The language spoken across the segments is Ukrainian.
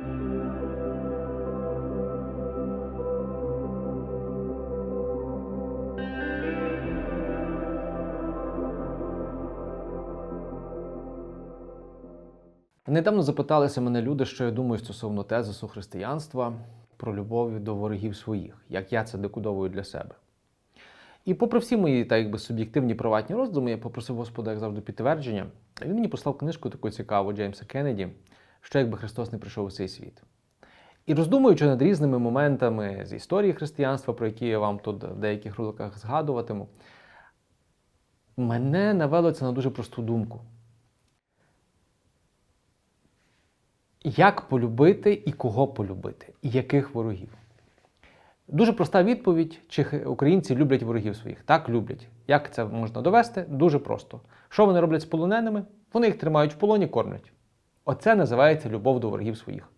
Недавно запиталися мене люди, що я думаю стосовно тезису християнства про любов до ворогів своїх, як я це декодовую для себе. І попри всі мої так якби суб'єктивні приватні роздуми, я попросив Господа, як завжди, підтвердження. Він мені послав книжку таку цікаву Джеймса Кеннеді, що якби Христос не прийшов у цей світ. І роздумуючи над різними моментами з історії християнства, про які я вам тут в деяких роликах згадуватиму, мене навело це на дуже просту думку. Як полюбити і кого полюбити, і яких ворогів? Дуже проста відповідь, чи українці люблять ворогів своїх. Так, люблять. Як це можна довести? Дуже просто. Що вони роблять з полоненими? Вони їх тримають в полоні, кормлять. Оце називається любов до ворогів своїх.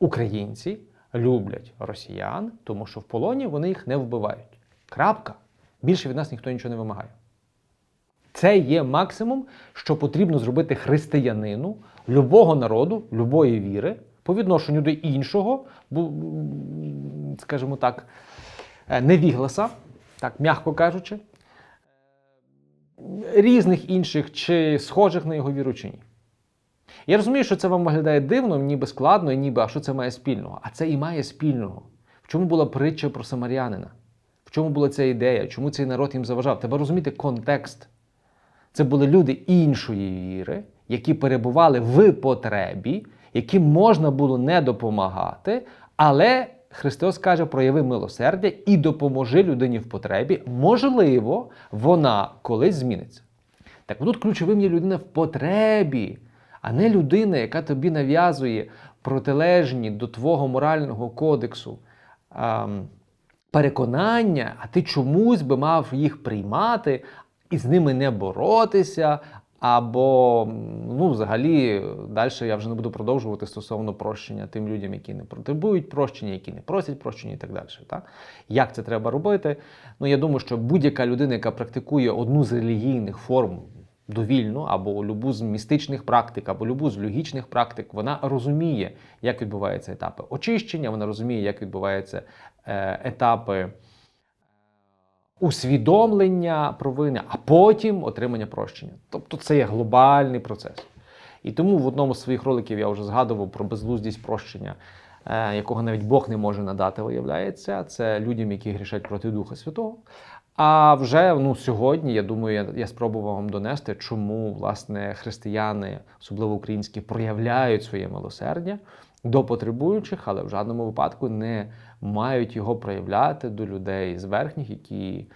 Українці люблять росіян, тому що в полоні вони їх не вбивають. Крапка. Більше від нас ніхто нічого не вимагає. Це є максимум, що потрібно зробити християнину любого народу, любої віри по відношенню до іншого, скажімо так, е, невігласа, так м'яко кажучи, різних інших чи схожих на його віру чи ні. Я розумію, що це вам виглядає дивно, ніби складно, ніби а що це має спільного? А це і має спільного. В чому була притча про самарянина? В чому була ця ідея? Чому цей народ їм заважав? Треба розуміти контекст. Це були люди іншої віри, які перебували в потребі, яким можна було не допомагати, але Христос каже, прояви милосердя і допоможи людині в потребі. Можливо, вона колись зміниться. Так тут ключовим є людина в потребі, а не людина, яка тобі нав'язує протилежні до твого морального кодексу ем, переконання, а ти чомусь би мав їх приймати і з ними не боротися. Або ну, взагалі далі я вже не буду продовжувати стосовно прощення тим людям, які не потребують прощення, які не просять прощення і так далі. Так? Як це треба робити? Ну я думаю, що будь-яка людина, яка практикує одну з релігійних форм довільну, або любу з містичних практик, або любу з логічних практик, вона розуміє, як відбуваються етапи очищення, вона розуміє, як відбуваються е, етапи усвідомлення провини, а потім отримання прощення. Тобто це є глобальний процес. І тому в одному з своїх роликів я вже згадував про безглуздість прощення, е, якого навіть Бог не може надати, виявляється. Це людям, які грішать проти Духа Святого. А вже ну, сьогодні, я думаю, я, я спробував вам донести, чому власне християни, особливо українські, проявляють своє милосердя до потребуючих, але в жодному випадку не мають його проявляти до людей з верхніх, які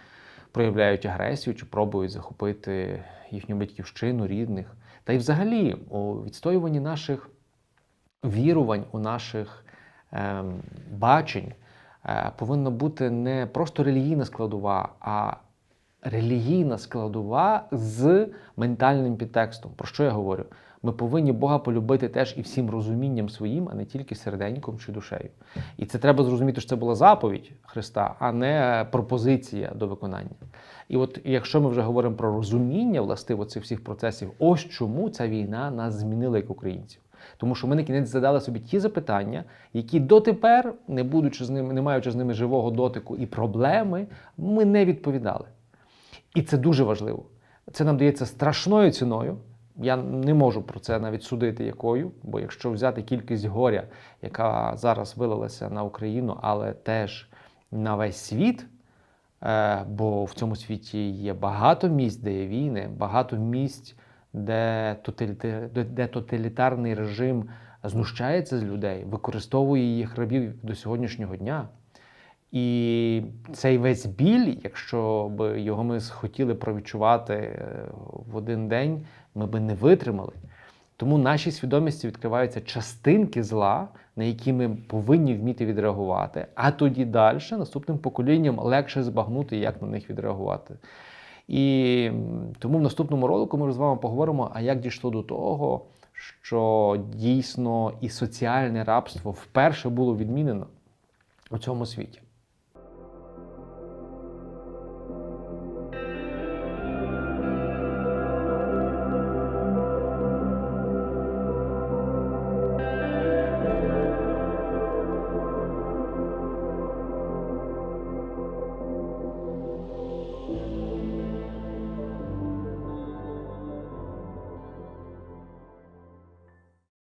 проявляють агресію чи пробують захопити їхню батьківщину, рідних. Та й взагалі у відстоюванні наших вірувань, у наших ем, бачень повинна бути не просто релігійна складова, а релігійна складова з ментальним підтекстом. Про що я говорю? Ми повинні Бога полюбити теж і всім розумінням своїм, а не тільки серденьком чи душею. І це треба зрозуміти, що це була заповідь Христа, а не пропозиція до виконання. І от якщо ми вже говоримо про розуміння властиво цих всіх процесів, ось чому ця війна нас змінила як українців. Тому що ми на кінець задали собі ті запитання, які дотепер, не будучи з ними, не маючи з ними живого дотику і проблеми, ми не відповідали. І це дуже важливо. Це нам дається страшною ціною. Я не можу про це навіть судити якою, бо якщо взяти кількість горя, яка зараз вилилася на Україну, але теж на весь світ, е, бо в цьому світі є багато місць, де є війни, багато місць, де, тоталіта- де- де тоталітарний режим знущається з людей, використовує їх рабів до сьогоднішнього дня. І цей весь біль, якщо б його ми хотіли провідчувати е, в один день, ми би не витримали. Тому нашій свідомості відкриваються частинки зла, на які ми повинні вміти відреагувати, а тоді далі наступним поколінням легше збагнути, як на них відреагувати. І тому в наступному ролику ми з вами поговоримо, а як дійшло до того, що дійсно і соціальне рабство вперше було відмінено у цьому світі.